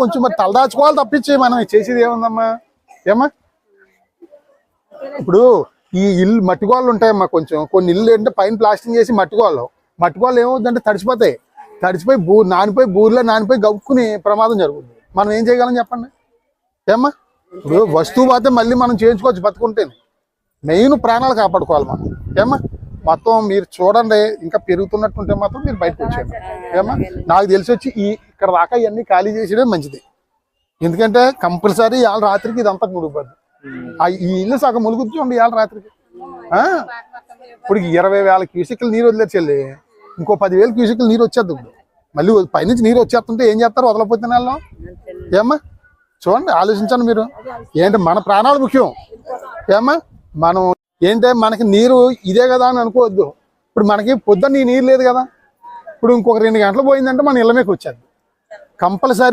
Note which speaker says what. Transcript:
Speaker 1: కొంచెం మరి తలదాచుకోవాలి తప్పించి మనం చేసేది ఏముందమ్మా? ఏమ్మా? ఇప్పుడు ఈ ఇల్లు మట్టిగోళ్ళు ఉంటాయమ్మా కొంచెం. కొన్ని ఇల్లు ఏంటంటే పైన ప్లాస్టింగ్ చేసి మట్టిగోళ్ళు. మట్టిగోళ్ళు ఏమవుతుందంటే తడిచిపోతాయి తడిచిపోయి బూ నానిపోయి బూరిలో నానిపోయి గవ్వుకుని ప్రమాదం జరుగుతుంది. మనం ఏం చేయగలం చెప్పండి? ఏమ్మా? ఇప్పుడు వస్తువు పోతే మళ్ళీ మనం చేయించుకోవచ్చు బతుకుంటే మెయిన్ ప్రాణాలు కాపాడుకోవాలి మనం. ఏమ్మా? మొత్తం మీరు చూడండి ఇంకా పెరుగుతున్నట్టుంటే మాత్రం మీరు బయటకు వచ్చేయండి. ఏమ్మా? నాకు తెలిసి వచ్చి ఈ ఇక్కడ దాకా ఇవన్నీ ఖాళీ చేసేయడం మంచిది. ఎందుకంటే కంపల్సరీ ఇవాళ రాత్రికి ఇదంతా మునిగిపోద్ది. ఆ ఈ ఇల్లు సగం ములుగుతుంది ఇవాళ రాత్రికి. ఆ? ఇప్పుడు ఇరవై వేల క్యూసిక్లు నీరు వదిలేసి చెల్లి ఇంకో పదివేల క్యూసిక్లు నీరు వచ్చేద్ది ఇప్పుడు. మళ్ళీ పైనుంచి నీరు వచ్చేస్తుంటే ఏం చేస్తారు? వదలపోతే నెలలో ఏమ్మా? చూడండి ఆలోచించండి మీరు. ఏంటి? మన ప్రాణాలు ముఖ్యం. ఏమ్మా? మనం ఏంటంటే మనకి నీరు ఇదే కదా అని అనుకోవద్దు. ఇప్పుడు మనకి పొద్దున్న నీ నీరు లేదు కదా. ఇప్పుడు ఇంకొక రెండు గంటలు పోయిందంటే మన ఇళ్ళ మీకు వచ్చేది కంపల్సరీ